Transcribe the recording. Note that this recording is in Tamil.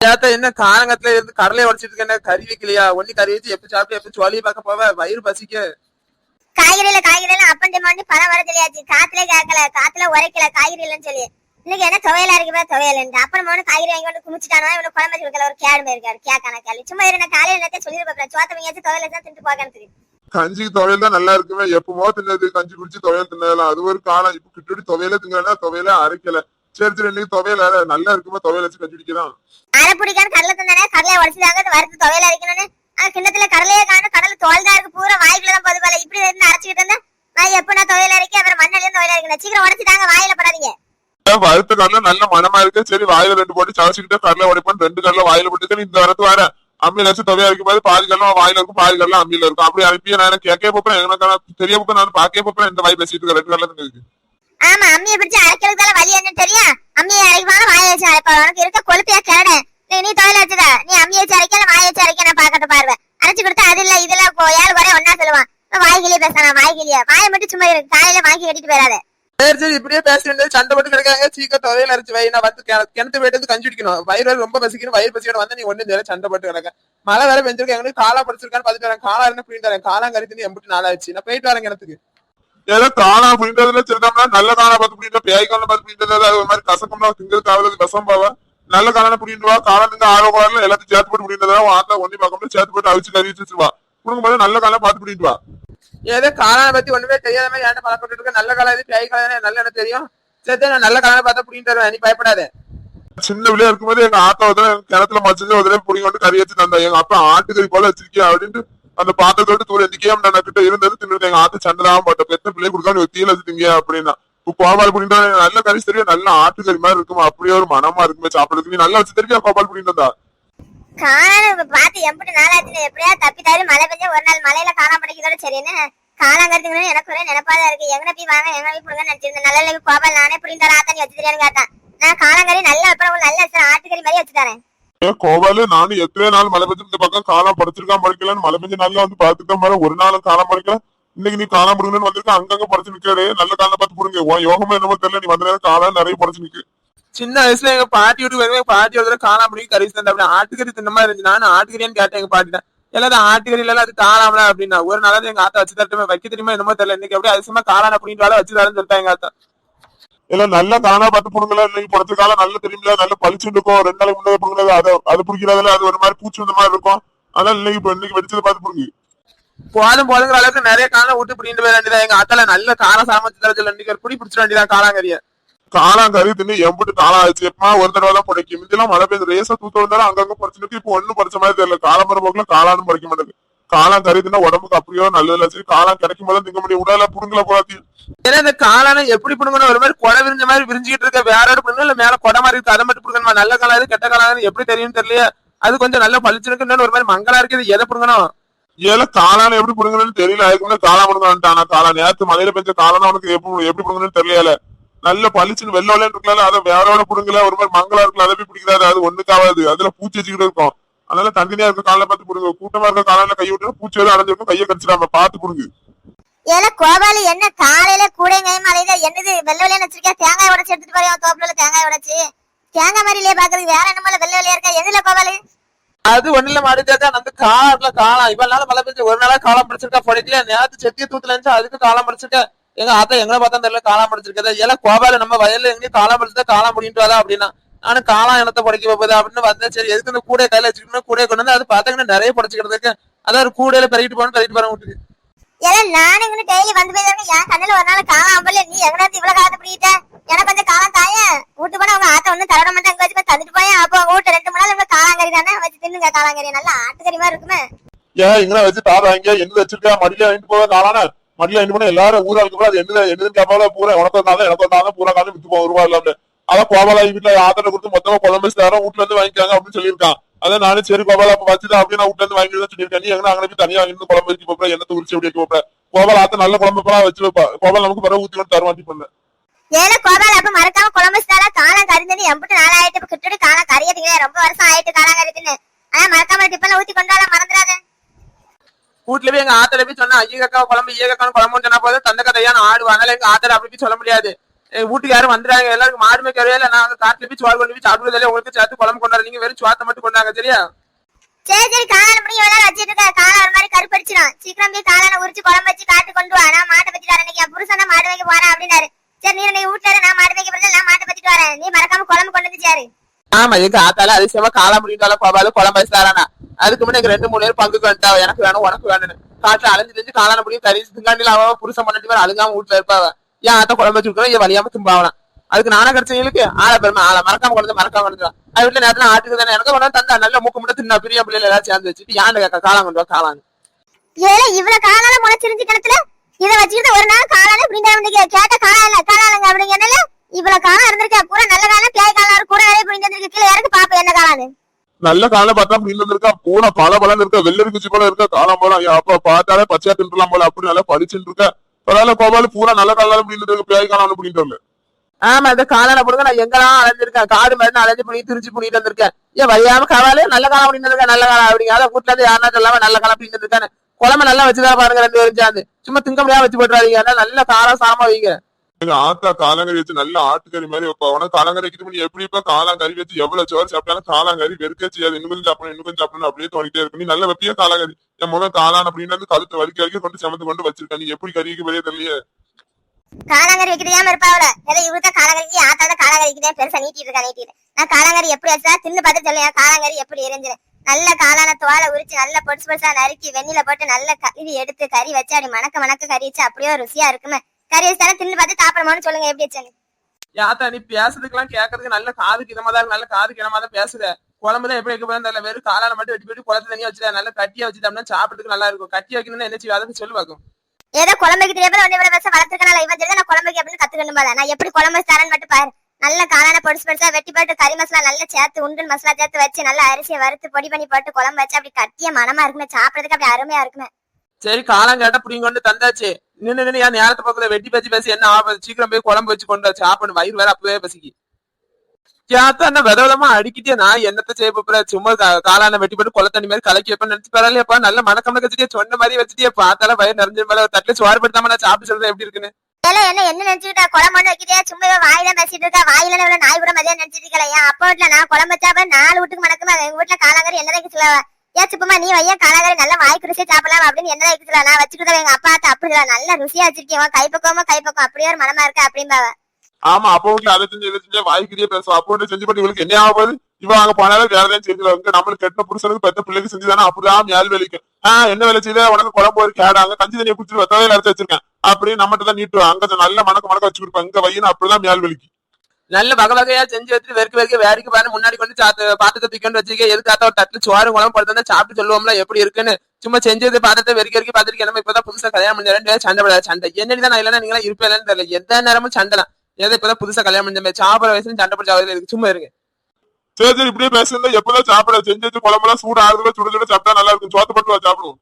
ஏத்த என்ன காலங்கத்துல இருந்து கடலையை உடச்சிட்டு இருக்க என்ன கறி வைக்கலையா? ஒண்ணு கறி வச்சு எப்ப சாப்பிட்டு எப்ப சோழியை பார்க்க போவ? வயிறு பசிக்க. காய்கறியில காய்கறியில அப்பன் டிமாண்டு பணம் வர சொல்லியாச்சு காத்துல கேட்கல காத்துல உரைக்கல காய்கறி இல்லைன்னு சொல்லி. இன்னைக்கு என்ன துவையலா இருக்கு துவையல் அப்பன் மோனு காய்கறி வாங்கி கொண்டு குமிச்சிட்டானோ? இவனு குழம்பு வைக்கல ஒரு கேடு இருக்காரு கேக்கான கேள்வி சும்மா இருந்த காலையில என்னத்தை சொல்லிருப்பேன் சோத்த வாங்கியாச்சு துவையல தான் தின்ட்டு போகன்னு கஞ்சிக்கு துவையல் தான் நல்லா இருக்குமே. எப்பமோ தின்னது. கஞ்சி குடிச்சு துவையல் தின்னதெல்லாம். அது ஒரு காலம். இப்ப கிட்டடி துவையில திங்கலன்னா துவையில அரைக்கல. சரி சரி இன்னைக்கு துவையல். நல்லா இருக்குமே துவையல் வச்சு கஞ்சி குடிக்கலாம் அரை பிடிக்கான்னு கடலை தந்தானே கடலையை உடச்சுதாங்க அது வறுத்து துவையல அரைக்கணும்னு. ஆனா கிண்ணத்துல கடலையே காணும் கடலை தோல் தான் இருக்கு பூரா வாய்க்குள்ள தான் போது போல. இப்படி இருந்து அரைச்சுக்கிட்டு இருந்தா நான் எப்ப நான் துவையல அரைக்க அப்புறம் மண்ணிலையும் துவையல அரைக்கணும். சீக்கிரம் உடச்சுதாங்க வாயில படாதீங்க. வறுத்த கடலை நல்ல மனமா இருக்கு. சரி வாயில ரெண்டு போட்டு சவச்சிக்கிட்டு கடலை உடைப்பான் ரெண்டு கடலை வாயில போட்டு இந்த வரத்து வர அம்மியில வச்சு துவையா இருக்கும் போது பாதி கடலாம் வாயில இருக்கும் பாதி கடலாம் அம்மியில இருக்கும். அப்படி அனுப்பி நான் கேட்கவே போப்பேன் எனக்கு தெரிய போப்பேன் நான் பாக்கவே போப்பேன் இந்த வாய் பேசிட்டு இருக்க ரெண்டு கடலை இருக்கு. ஆமா அம்மியை பிடிச்சு அரைக்கிறதுக்கால வழி என்னன்னு தெரியும் அம்மியை அரைக்குவாங்க வாயை வச்சு அரைப்பாங்க உனக்கு இருக்க கொழுப்பியா கேட. நீ நீ தொழில் வச்சுதா நீ அம்மியை வச்சு அரைக்க வாயை வச்சு அரைக்க நான் பாக்கட்டு பாருவேன் அரைச்சு கொடுத்தா அது இல்ல இதுல யாரு ஏழு குறை ஒன்னா சொல்லுவான். இப்ப வாய்கிலியே பேசலாம் வாயை மட்டும் சும்மா இருக்கு காலையில வாங்கி கட்டிட்டு போயிடாத. சரி சரி இப்படியே பேச வேண்டியது சண்டை போட்டு கிடக்காங்க. சீக்கிரம் துவையல் அரைச்சு வை. நான் வந்து கிணத்து போயிட்டு வந்து கஞ்சி குடிக்கணும். வயிறு ரொம்ப பசிக்கணும் வயிறு பசிக்கணும் வந்து நீ ஒண்ணு நேரம் சண்டை போட்டு கிடக்க. மழை வேற பெஞ்சிருக்க. எங்களுக்கு காலா படிச்சிருக்கான்னு பார்த்துட்டு வரேன். காலா இருந்து புரியும் தரேன் காலா கறி தின்னு எம்பிட்டு நாளாச்சு. நான் போயிட்டு வரேன் கிணத்துக்கு. ஏதோ காணா அப்படின்றதுல சரிதாம்னா நல்ல காணா பார்த்து பிடிக்கிற பேய் காணா பார்த்து பிடிக்கிறது அது ஒரு மாதிரி கசக்கம்னா திங்கிறது ஆகுறது விஷம் போவா நல்ல காணா பிடிக்கிட்டு வா காலம் திங்க ஆர்வ கோளாறுல எல்லாத்தையும் சேர்த்து போட்டு பிடிக்கிறதா ஆத்தா ஒண்ணி பார்க்க சேர்த்து போட்டு அவிச்சு கறி வச்சு வச்சிருவா. கொடுக்கும் போது நல்ல காலம் பார்த்து வா ஏதோ காலான பத்தி ஒண்ணுமே தெரியாத மாதிரி ஏன்ட்ட பழக்கப்பட்டு இருக்க. நல்ல காலம் எது? பேய் காலம் நல்ல எனக்கு தெரியும்? சரி நான் நல்ல காலம் பார்த்தா தருவேன். நீ பயப்படாத. சின்ன பிள்ளையா இருக்கும்போது எங்க ஆத்தா வந்து கிணத்துல மச்சிச்சு ஒரு பிடிங்க கொண்டு கறி வச்சு தந்தா. எங்க அப்பா ஆட்டுக்கறி போல வச்சிருக்கியா அப்படின்ட்டு அந்த பாத்திரத்தோட தூர எந்திக்கே நான் கிட்ட இருந்தது தின்னு எங்க ஆத்து சண்டலாம் பட்ட பெத்த பிள்ளை கொடுக்காம நீ தீல திங்க அப்படின்னா. இப்போ கோபால் புடிந்தா நல்ல கறி தெரியும். நல்ல ஆட்டுக்கறி மாதிரி இருக்குமா? அப்படியே ஒரு மனமா இருக்குமே. சாப்பிடுறதுக்கு நீ நல்லா வச்சு தெரியும் கோபால் புடிந்தா காலம் பார்த்து எம்பிட்டு எப்படியா தப்பி தவிர மழை பெஞ்சா ஒரு நாள் மழையில காணாம படிக்கிறதோட சரின்னு காலாங்கறதுக்கு எனக்கு ஒரே நினைப்பாதான் இருக்கு. எங்க போய் வாங்க எங்க போய் புடுங்க நினைச்சிருந்தேன். நல்ல கோபால் நானே புடிங்க தர வச்சு தெரியான்னு கேட்டான். நான் காலாங்கறி நல்ல அப்புறம் நல்ல ஆட்டுக்கறி மாதிரி வச்சு தரேன் ஏன் நானும் எத்தனை நாள் மழை பெஞ்சு இந்த பக்கம் காலம் படிச்சிருக்கான் படிக்கலன்னு மழை பெஞ்ச நாள்ல வந்து பாத்துக்கிட்ட மாதிரி ஒரு நாள் காலம் படிக்கல. இன்னைக்கு நீ காலம் பிடிக்கணும்னு வந்திருக்க அங்கங்க படிச்சு நிக்கிறே நல்ல காலம் பார்த்து புடுங்க. உன் யோகமா என்னமோ தெரியல நீ வந்த நேரம் காலம் நிறைய படிச்சு நிக்கு. சின்ன வயசுல எங்க பாட்டி விட்டு வருவேன் பாட்டி ஒரு தடவை காணாம கரிசு கறி தந்தா அப்படி ஆட்டுக்கறி தின்ன மாதிரி இருந்துச்சு. நானும் ஆட்டுக்கறியான்னு கேட்டேன் எங்க பாட்டி எல்லாரும் ஆட்டுக்கறி இல்ல அது காணாமல அப்படின்னா. ஒரு நாளாவது எங்க ஆத்தா வச்சு தரட்டுமே வைக்க தெரியுமா என்னமோ தெரியல. இன்னைக்கு அப்படியே அதிசயமா காளான அப்படின்ற வச்சு தரேன்னு சொல்லிட்டேன் எங்க ஆத்தா. இல்ல நல்ல காணா பார்த்து புடுங்கல இன்னைக்கு படத்து காலம் நல்ல தெரியுமில நல்ல பளிச்சு இருக்கும் ரெண்டு நாளைக்கு முன்னாடி புடுங்கல அது அது பிடிக்கிறதுல அது ஒரு மாதிரி பூச்சி வந்த மாதிரி இருக்கும். அதனால இன்னைக்கு இப்ப இன்னைக்கு வெடிச்சதை பார்த்து புடுங்க. போதும் போதுங்கிற அளவுக்கு நிறைய காலம் விட்டு பிடிட்டு போயிட வேண்டியதா எங்க ஆத்தால நல்ல காரம் சாமச்சு தர சொல்ல இன்னைக்கு பிடி பிடிச்சிட வேண்டியதான் காளாங்கறிய. காளான் கறி தின்னு எம்பிட்டு காலம் ஆச்சு எப்பமா ஒரு தடவை தான் பிடிக்கும். முந்திலாம் மழை பெய்யுது ரேசா தூத்த வந்தாலும் அங்கங்க படிச்சுட்டு இப்போ ஒண்ணும் படிச்ச மாதிரி தெரியல. காலம் போக்குல காளானும் படிக்க மாட்டேங்குது. காளான் கறி தின்னா உடம்புக்கு அப்படியோ நல்லதுல சரி காளான் கிடைக்கும் போது திங்க முடியும். உடல புடுங்கல போறாத்தி ஏன்னா இந்த காளான எப்படி பிடுங்கணும்? ஒரு மாதிரி கொடை விரிஞ்ச மாதிரி விரிஞ்சுக்கிட்டு இருக்க வேற ஒரு பிடுங்கணும் இல்ல மேல கொடை மாதிரி இருக்கு அதை மட்டும் பிடுங்கணுமா? நல்ல காலம் கெட்ட காலம் எப்படி தெரியும் தெரியல அது கொஞ்சம் நல்ல பளிச்சுருக்கு இன்னொன்னு ஒரு மாதிரி மங்களா இருக்குது எதை பிடுங்கணும்? ஏல காளான் எப்படி புடுங்கணும்னு தெரியல. அதுக்கு முன்னாடி காளான் புடுங்கலான்ட்டானா காளான் நேத்து மலையில பெஞ்ச காளான உனக்கு எப்படி எப்படி புடுங்கணும்னு தெரியல. நல்ல பளிச்சுன்னு வெள்ள வெள்ளன்னு இருக்கல அதை வேறோட புடுங்கல. ஒரு மாதிரி மங்களா இருக்கல அதை போய் பிடிக்கிறாரு. அது ஒண்ணுக்காவது. அதுல பூச்சி வச்சுக்கிட்டு இருக்கும். அதனால தனியா இருக்க காலை பார்த்து புடுங்க. கூட்டமா இருக்க காலான கை விட்டு பூச்சி வேலை அடைஞ்சிருக்கும் கையை கடிச்சிடாம பார்த்து புடுங்க. ஏல கோபாலி என்ன காலையில கூடைங்காயும் மலையில என்னது வெள்ளை வெள்ளையா வச்சிருக்கியா? தேங்காய் உடச்சு எடுத்துட்டு போறியா தோப்புல தேங்காய் உடச்சு? தேங்காய் மாதிரிலே பாக்குறது வேற என்னமோ வெள்ளை வெள்ளையா இருக்கா? எதுல கோபாலி அது ஒண்ணு இல்ல மாடுதாக்கா அந்த கார்ல காலம் இவ்வளவு நாள் மழை பெஞ்சு ஒரு நாளா காலம் பிடிச்சிருக்கா படிக்கல. நேரத்து செத்திய தூத்துல இருந்துச்சு அதுக்கு காலம் பிடிச்சிருக்கா எங்க ஆத்தா எங்களை பார்த்தா தெரியல காலம் பிடிச்சிருக்கா ஏன்னா கோபால நம்ம வயல்ல எங்கேயும் காலம் பிடிச்சதா காலம் முடிட்டு வரா அப்படின்னா. நானும் காலம் இனத்தை படிக்க போகுது அப்படின்னு வந்தேன். சரி எதுக்கு இந்த கூடைய கையில வச்சுக்கணும் கூடைய கொண்டு வந்து அது பாத்தீங்கன்னா நிறைய படிச்சுக்கிறதுக்கு அதான் கூடையில பெருகிட்டு போகணும் பெருகிட்டு போறேன் ஏன் நானும் இங்க டெய்லி வந்து போய் என் கண்ணில் ஒரு நாள் காலம் அம்பல. நீ எங்க நேரத்து இவ்வளவு காலத்து பிடிக்கிட்ட? எனக்கு கொஞ்சம் காலம் தாய. வீட்டு போனா அவங்க ஆத்த வந்து தரட மாட்டேன். அங்க வச்சு போய் தந்துட்டு போய் அப்போ உங்க வீட்டு ரெண்டு மணி நாள் உங்க தானே? வச்சு தின்னுங்க காலாங்கறி. நல்லா ஆட்டுக்கறி மாதிரி இருக்குமே. ஏன் இங்கே வச்சு தாராங்க என்ன வச்சிருக்கா? மடியில வாங்கிட்டு போக காளான மடியில வாங்கிட்டு போனா எல்லாரும் ஊராளுக்கு கூட அது என்ன என்னதுன்னு கேட்பாங்க பூரா உனக்கு வந்தாலும் எனக்கு வந்தாலும் பூரா காலம் வித்து போக ரூபா அதான் கோபாலா வீட்டுல ஆத்தனை கொடுத்து மொத்தமா குழம்பு வச்சு தரோம் வீட்டுல இருந்து வாங்கிக்காங்க அப்படின்னு சொல்லியிருக்கான். அதான் நானும் சரி கோபாலா அப்ப வச்சுதான் அப்படின்னு நான் வீட்டுல இருந்து வாங்கிட்டு சொல்லியிருக்கேன். நீ எங்க அங்கே போய் தனியா வாங்கிட்டு குழம்பு வச்சு போப்ப? என்ன உரிச்சு எப்படி வைக்க போப்ப? கோபால் ஆத்த நல்ல குழம்பு பழம் வச்சு வைப்பா. கோபால் நமக்கு பிறகு ஊத்தி வந்து தருவாண்டி பண்ண ஏல கோபால் அப்ப மறக்காம குழம்பு வச்சுட்டாலா காளான் கறிஞ்சது எம்பிட்டு நாள் ஆயிட்டு இப்ப கிட்டடி காளான் கறியதுங்களே ரொம்ப வருஷம் ஆயிட்டு காளான் கறிதுன்னு ஆனா மறக்காம டிப்பன்ல ஊத்தி கொண்டு வரலாம். மறந்துடாத. வீட்டுல போய் எங்க ஆத்தல போய் சொன்னா ஐயா குழம்பு ஐயா குழம்பு குழம்புன்னு சொன்னா போதும். தந்த கதையான ஆடுவாங்க எங்க ஆத்தல அப்படி சொல்ல முடியாது. வீட்டுக்கு யாரும் வந்துடாங்க எல்லாருக்கும் மாடு மேய்க்கவே இல்ல. நான் வந்து காட்டுல போய் சோறு கொண்டு போய் சாப்பிடுறதுல உங்களுக்கு சேர்த்து குழம்பு கொண்டாரு நீங்க வெறும் சோத்தை மட்டும் கொண்டாங்க சரியா? சரி சரி காளான முடியும் வேலை வச்சிட்டு இருக்க. காளான் ஒரு மாதிரி கருப்படிச்சிடும். சீக்கிரம் போய் காளான உரிச்சு குழம்பு வச்சு காட்டு கொண்டு வா. நான் மாட்டை பத்திட்டு வரேன். இன்னைக்கு புருஷன் மாடு வைக்க போறேன் அப்படின்னாரு. சரி நீ நீ வீட்டுல நான் மாடு வைக்க போறேன். நான் மாட்டை பத்திட்டு வரேன். நீ மறக்காம குழம்பு கொண்டு வந்து சேரு. ஆமா எங்க ஆத்தால அதிசயமா காலம் முடிந்தாலும் கோபாலு குழம்பு வச்சுதாரானா அதுக்கு முன்னாடி ரெண்டு மூணு பேர் பங்குக்கு வந்துட்டா எனக்கு வேணும் உனக்கு வேணும்னு. காட்டுல அலைஞ்சு தெரிஞ்சு காளான முடியும். கறி திங்காண்டில அவ புருஷன் பண்ணி பேர் அழுங்காம வீட்டுல இருப்பாவ. ஏன் ஆத்த குழம்பு வச்சுருக்கோம் ஏன் வலியாம தும்பாவலாம் அதுக்கு நானா கிடைச்சவங்களுக்கு ஆளை பெருமை ஆளை மறக்காம கொண்டு மறக்காம கொண்டு வந்து அது வீட்டுல நேரத்துல ஆட்டுக்கு தானே எனக்கு கொண்டு தந்தா நல்ல மூக்கு முட்டை தின்னா பிரியா பிள்ளைல எல்லாம் சேர்ந்து வச்சுட்டு யானை கேட்க காளான் கொண்டு வா காளான். ஏல இவ்வளவு காளான முளைச்சிருந்து கிணத்துல இத வச்சுக்கிட்டு ஒரு நாள் காளான இப்படிங்க கேட்ட காளான் இல்ல காளானுங்க அப்படிங்கறதுல இவ்வளவு காலம் இருந்திருக்க? பூரா நல்ல காலம் பிளாய் காலம் கூட நிறைய புரிந்து வந்திருக்கு. கீழே இறக்கு பாப்ப என்ன காளானு நல்ல காலம் பார்த்தா மீன் இருக்கா பூனை பல பலன் இருக்கா வெள்ளரி குச்சி போல இருக்கா? காலம் போல. ஐயா, அப்ப பார்த்தாலே பச்சையா தின்றலாம் போல. அப்படி நல்லா பளிச்சுட்டு இருக்கா? அதனால கோபாலு பூரா நல்ல காலம் அப்படின்னு இருக்கு பிள்ளைய காலம் அப்படின்னு ஆமா இந்த காளான போடுங்க நான் எங்கெல்லாம் அலைஞ்சிருக்கேன். காடு மாதிரி அலைஞ்சு பண்ணி திருச்சி பண்ணிட்டு வந்திருக்கேன். ஏன் வழியாம காவாலே நல்ல காலம் அப்படின்னு இருக்கேன் நல்ல காலம் அப்படிங்க அதான் வீட்டுல இருந்து யாரா சொல்லாம நல்ல காலம் அப்படின்னு இருக்கானே. குழம்பு நல்லா வச்சுதான் பாருங்க ரெண்டு பேரும் சேர்ந்து. சும்மா திங்க முடியாம வச்சு போட்டுறாதீங்க. நல்லா நல்ல காரம் சாரமா வைங்க. ஆத்தா காலங்கறி வச்சு நல்ல ஆட்டுக்கறி மாதிரி வைப்பா. உனக்கு காலங்கறி வைக்கிட்டு பண்ணி எப்படி இப்ப காலாங்கறி வச்சு எவ்வளவு சோறு சாப்பிட்டாலும் காலாங்கறி வெறுக்க செய்யாது. இன்னும் கொஞ்சம் சாப்பிடணும் இன்னும் கொஞ்சம் சாப்பிடணும் அப்படியே தோணிட்டே இருக்கு நீ நல்ல வெப்பியா காலாங்கறி என் முகம் காளான் அப்படின்னு வந்து கழுத்து வலிக்க வரைக்கும் கொண்டு சமந்து கொண்டு வச்சிருக்கேன். நீ எப்படி கறிக்கு வெளியே தெரியலையே. காளாங்கறி இருப்பா அவள? ஏதோ இவருத்த காளாங்கறிக்கு ஆத்தாத காளாங்கறிக்கு பெருசா நீட்டிட்டு இருக்கா நீட்டிட்டு. நான் காலங்கறி எப்படி வச்சா தின்னு பார்த்து சொல்லுங்க காளாங்கறி எப்படி எரிஞ்சு. நல்ல காளான தோலை உரிச்சு நல்ல பொடிசு பொடிசா நறுக்கி வெண்ணில போட்டு நல்ல கறி எடுத்து கறி வச்சு அப்படி மணக்க மணக்க கறி வச்சு அப்படியே ருசியா இருக்குமே. கறி வச்சு தானே தின்னு பார்த்து சாப்பிடணும்னு சொல்லுங்க எப்படி வச்சேன்னு யாத்தா நீ பேசுறதுக்கெல்லாம் கேட்கறதுக்கு நல்ல காதுக்கு இதமா தான் நல்ல காதுக்கு இதமா தான் பேசுத குழம்பு தான் எப்படி வைக்க போறேன் தெரியல வெறும் காளான மட்டும் வெட்டி போட்டு குளத்து தனியா வச்சுட்டா நல்லா கட்டியா வச்சுட்டோம்னா சாப்பிட்டுக்கு நல்லா இருக்கும். கட்டி வைக்கணும்னு என்ன செய்யும் அதுக்கு சொல்லுவாக்கும் ஏதோ குழம்புக்கு தெரியாம ஒண்ணு இவ்வளவு வருஷம் வளர்த்துக்கனால இவன் சொல்லி நான் குழம்புக்கு எப்படின்னு கத்துக்கணும் நான் எப்படி குழம்பு தரேன்னு மட்டும் பாரு. நல்ல காளான பொடிசு பொடிசா வெட்டி போட்டு கறி மசாலா நல்லா சேர்த்து உண்டு மசாலா சேர்த்து வச்சு நல்லா அரிசியை வறுத்து பொடி பண்ணி போட்டு குழம்பு வச்சு அப்படி கட்டிய மனமா இருக்குமே சாப்பிடறதுக்கு அப்படி அருமையா இருக்குமே. சரி காலம் கேட்ட புடிங்கொண்டு தந்தாச்சு. நின்னு நின்னு என் நேரத்தை பக்கத்துல வெட்டி பேச்சு பேசி என்ன ஆகுது சீக்கிரம் போய் குழம்பு வச்சு கொண்டு வச்சு சாப்பிடு. வயிறு வேற அப்பவே பசிக்கு. கேத்த என்ன வித விதமா அடிக்கிட்டே? நான் என்னத்த செய்ய போற சும்மா கா- வெட்டி போட்டு கொலை தண்ணி மாதிரி கலக்கி வைப்பேன் நினைச்சு பரவாயில்லையப்பா நல்ல மணக்கம் வச்சுட்டே சொன்ன மாதிரி வச்சுட்டே பார்த்தால வயிறு நிறைஞ்ச மேல தட்டுல சோறு படுத்தாம நான் சாப்பிட்டு சொல்றது எப்படி இருக்குன்னு? என்ன என்ன நினைச்சுட்டா குழம்பு வைக்கிறியா சும்மா வாயில பேசிட்டு இருக்கா. வாயில நாய் கூட மதியம் நினைச்சிட்டு இருக்கல என் அப்பா வீட்டுல நான் குழம்பு வச்சாப்ப நாலு வீட்டுக்கு மணக்குமா? எங்க வீட்டுல காலாங்கறி என்னதான் சொல்லுவா ஏன் சுப்பமா நீ வையா காலாங்கறி நல்லா வாய்க்கு ருசியா சாப்பிடலாம் அப்படின்னு என்னதான் இருக்குல்ல நான் வச்சுக்கிட்டு எங்க அப்பா அத்தை அப்படி நல்லா ருசியா வச்சிருக்கேன். கைப்பக்கமா கைப்பக்கம் அப்படியே ஒரு மனமா இருக்கு அப்படிம்பாவ. ஆமா அப்போ வீட்டுல அதை செஞ்சு இதை செஞ்சு வாய்க்குரிய பேசுவோம் அப்போ செஞ்சு பண்ணி இவளுக்கு என்ன ஆகும் இவன் அங்க போனாலும் வேற செஞ்சு செஞ்சுருவாங்க நம்மளுக்கு கெட்ட புருஷனுக்கு பெத்த பிள்ளைக்கு செஞ்சுதானே அப்படிதான் மேல் வேலைக்கு. ஆஹ் என்ன வேலை செய்யல உனக்கு குழம்பு ஒரு கேடாங்க கஞ்சி தண்ணியை குடிச்சிட்டு வெத்தவே அரைச்சு வச்சிருக்கேன். அப்படின்னு நம்மகிட்ட தான் நீட்டுவாங்க அங்க நல்ல மணக்க மணக்க வச்சு கொடுப்பாங்க இங்க வையின்னு அப்படிதான் மேல் வலிக்கு. நல்ல வகை வகையா செஞ்சு வச்சுட்டு வெறுக்க வெறுக்க வேடிக்கை பாரு முன்னாடி கொண்டு சாத்து பாத்துக்க தூக்கிட்டு வச்சுக்க எதுக்காத்த ஒரு தட்டுல சோறு குழம்பு படுத்தா சாப்பிட்டு சொல்லுவோம்ல எப்படி இருக்குன்னு. சும்மா செஞ்சது பாத்திரத்தை வெறுக்க வெறுக்க பாத்துட்டு நம்ம இப்பதான் புதுசா கல்யாணம் பண்ணி ரெண்டு சண்டை போடாத சண்டை. என்னடி நான் இல்லைன்னா நீங்களா இருப்பேன் தெரியல. எந்த நேரமும் சண்டை தான். ஏதோ இப்பதான் புதுசா கல்யாணம் பண்ணி சாப்பிட வயசுல சண்டை போட்டு ஆகுது இருக்கு. சும்மா இருங்க. சரி சரி இப்படியே பேசுறது எப்பதான் சாப்பிட செஞ்சு வச்சு குழம்புலாம் சூடு ஆறுதலா சுட சுட சாப்பிட்டா நல்லா இருக்கும். சோத்து பட்டு சாப்பிடுவோம்.